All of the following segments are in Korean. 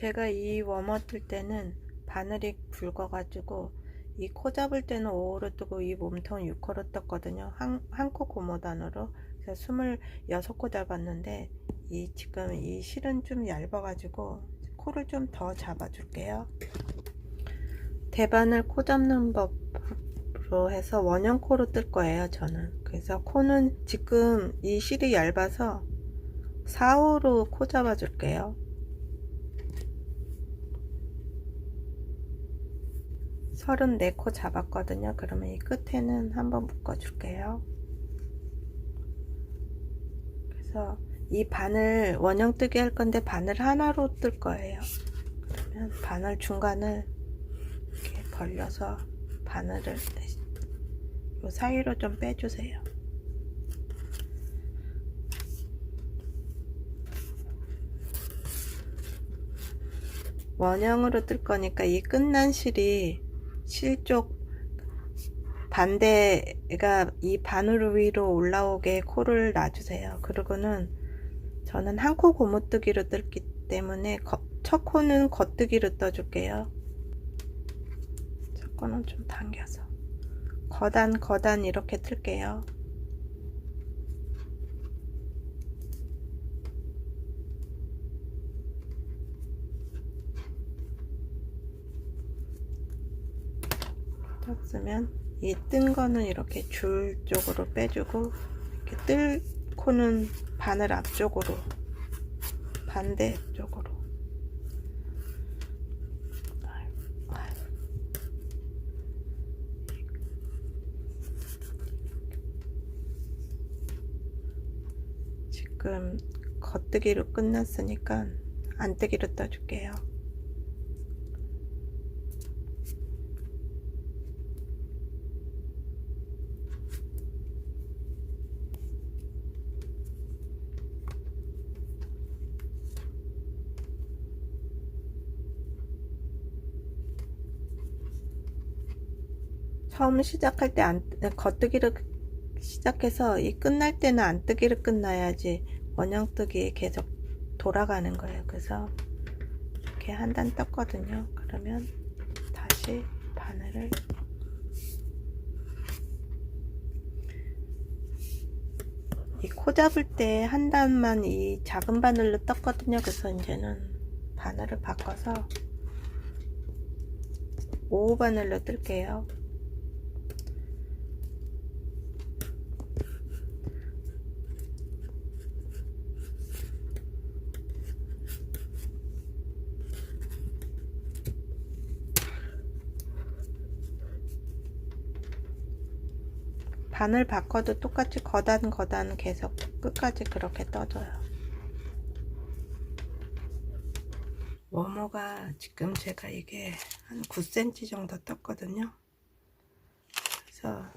제가 이 워머 뜰 때는 바늘이 굵어가지고 이 코 잡을 때는 5호로 뜨고 이 몸통 6호로 떴거든요. 한, 한 코 고무단으로. 그래서 26코 잡았는데 이 지금 이 실은 좀 얇아가지고 코를 좀 더 잡아줄게요. 대바늘 코 잡는 법으로 해서 원형 코로 뜰 거예요, 저는. 그래서 코는 지금 이 실이 얇아서 4호로 코 잡아줄게요. 34코 잡았거든요. 그러면 이 끝에는 한번 묶어줄게요. 그래서 이 바늘 원형 뜨게 할 건데 바늘 하나로 뜰 거예요. 그러면 바늘 중간을 이렇게 벌려서 바늘을 이 사이로 좀 빼주세요. 원형으로 뜰 거니까 이 끝난 실이 실쪽 반대가 이 바늘 위로 올라오게 코를 놔주세요. 그리고는 저는 한 코 고무뜨기로 뜰기 때문에 거, 첫 코는 겉뜨기로 떠줄게요. 첫 코는 좀 당겨서 거단 거단 이렇게 틀게요. 떴으면 이 뜬 거는 이렇게 줄 쪽으로 빼주고 이렇게 뜰 코는 바늘 앞쪽으로 반대 쪽으로 지금 겉뜨기로 끝났으니까 안뜨기로 떠줄게요. 처음 시작할 때 안, 겉뜨기를 시작해서 이 끝날 때는 안뜨기를 끝나야지 원형뜨기 계속 돌아가는 거예요. 그래서 이렇게 한 단 떴거든요. 그러면 다시 바늘을 이 코 잡을 때 한 단만 이 작은 바늘로 떴거든요. 그래서 이제는 바늘을 바꿔서 5호 바늘로 뜰게요. 바늘 바꿔도 똑같이 거단 거단 계속 끝까지 그렇게 떠줘요. 워머가 지금 제가 이게 한 9cm 정도 떴거든요. 그래서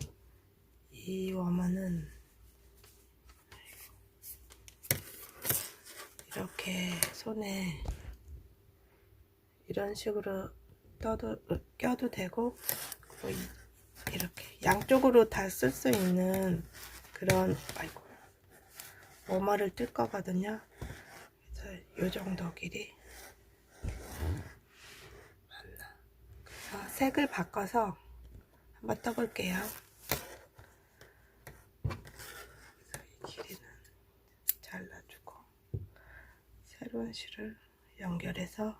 이 워머는 이렇게 손에 이런 식으로 떠도 껴도 되고 이렇게 양쪽으로 다 쓸 수 있는 그런 아이고 워머를 뜰 거거든요. 그래서 요 정도 길이 그래서 색을 바꿔서 한번 떠볼게요. 이 길이는 잘라주고 새로운 실을 연결해서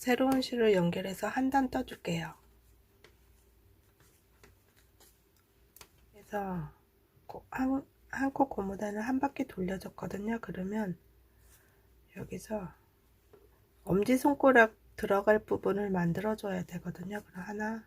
새로운 실을 연결해서 한 단 떠줄게요. 그래서 한, 한코 고무단을 한 바퀴 돌려줬거든요. 그러면 여기서 엄지손가락 들어갈 부분을 만들어 줘야 되거든요. 그럼 하나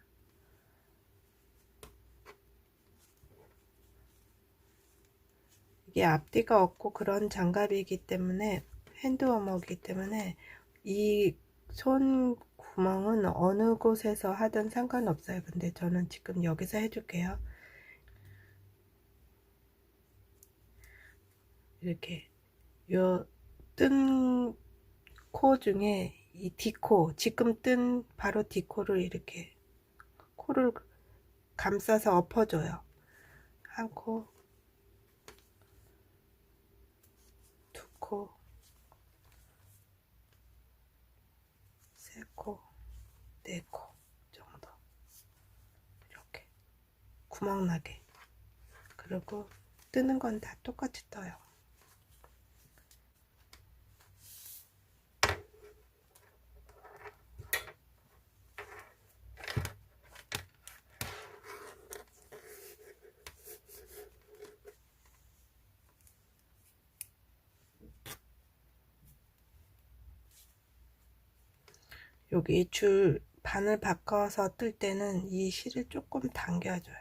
이게 앞뒤가 없고 그런 장갑이기 때문에 핸드워머이기 때문에 이 손구멍은 어느 곳에서 하든 상관없어요. 근데 저는 지금 여기서 해줄게요. 이렇게 요 뜬 코 중에 이 디코 지금 뜬 바로 디코를 이렇게 코를 감싸서 엎어줘요. 한 코, 두 코, 네코 정도. 이렇게. 구멍 나게. 그리고 뜨는 건 다 똑같이 떠요. 여기 줄 반을 바꿔서 뜰 때는 이 실을 조금 당겨줘요.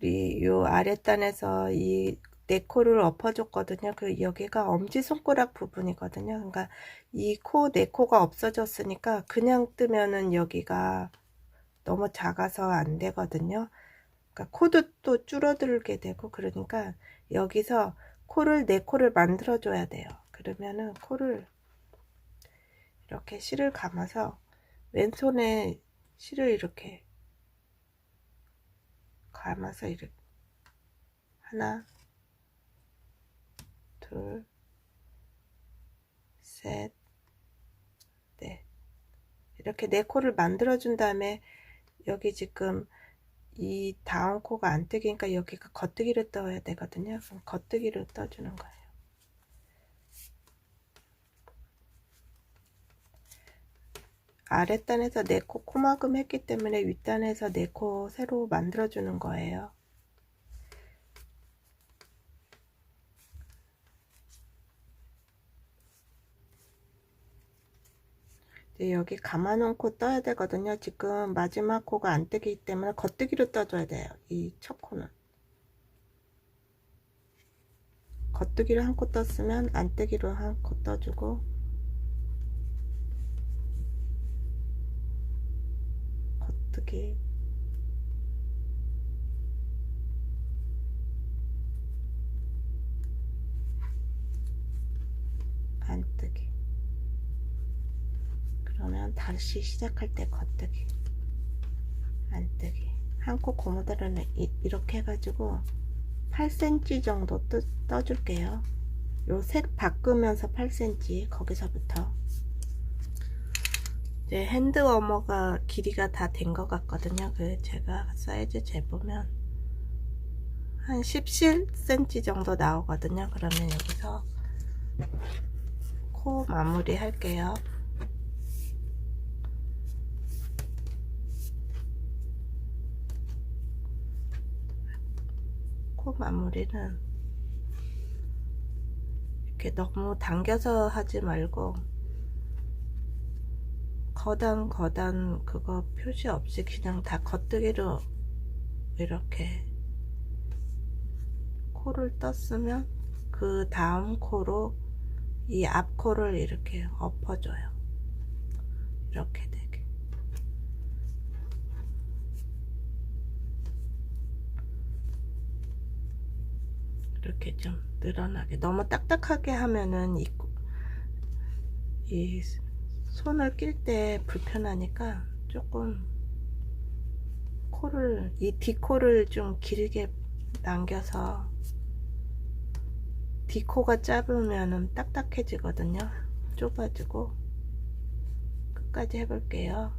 우리 요 아랫단에서 이 네 코를 엎어줬거든요. 그 여기가 엄지손가락 부분이거든요. 그러니까 이 코 네 코가 없어졌으니까 그냥 뜨면은 여기가 너무 작아서 안 되거든요. 그러니까 코도 또 줄어들게 되고 그러니까 여기서 코를 네 코를 만들어 줘야 돼요. 그러면은 코를 이렇게 실을 감아서 왼손에 실을 이렇게 감아서 이렇게 하나 둘 셋 넷 이렇게 네 코를 만들어 준 다음에 여기 지금 이 다음 코가 안 뜨기니까 여기가 겉뜨기를 떠야 되거든요. 그럼 겉뜨기를 떠주는 거예요. 아랫단에서 네코 코막음 했기 때문에 윗단에서 네코 새로 만들어 주는 거예요. 이제 여기 감아놓은 코 떠야 되거든요. 지금 마지막 코가 안 뜨기 때문에 겉뜨기로 떠줘야 돼요. 이 첫 코는. 겉뜨기로 한 코 떴으면 안 뜨기로 한 코 떠주고 겉뜨기 그러면 다시 시작할 때 겉뜨기 안뜨기. 한 코 고무다리는 이렇게 해가지고 8cm 정도 떠, 떠줄게요. 요 색 바꾸면서 8cm 거기서부터. 이제 핸드 워머가 길이가 다 된 것 같거든요. 그 제가 사이즈 재보면 한 17cm 정도 나오거든요. 그러면 여기서 코 마무리 할게요 코 마무리는 이렇게 너무 당겨서 하지 말고 거단 거단 그거 표시 없이 그냥 다 겉뜨기로 이렇게 코를 떴으면 그 다음 코로 이 앞코를 이렇게 엎어줘요. 이렇게 돼 이렇게 좀 늘어나게 너무 딱딱하게 하면은 이, 이 손을 낄 때 불편하니까 조금 코를 이 D코를 좀 길게 남겨서 D코가 짧으면은 딱딱해지거든요. 좁아지고 끝까지 해볼게요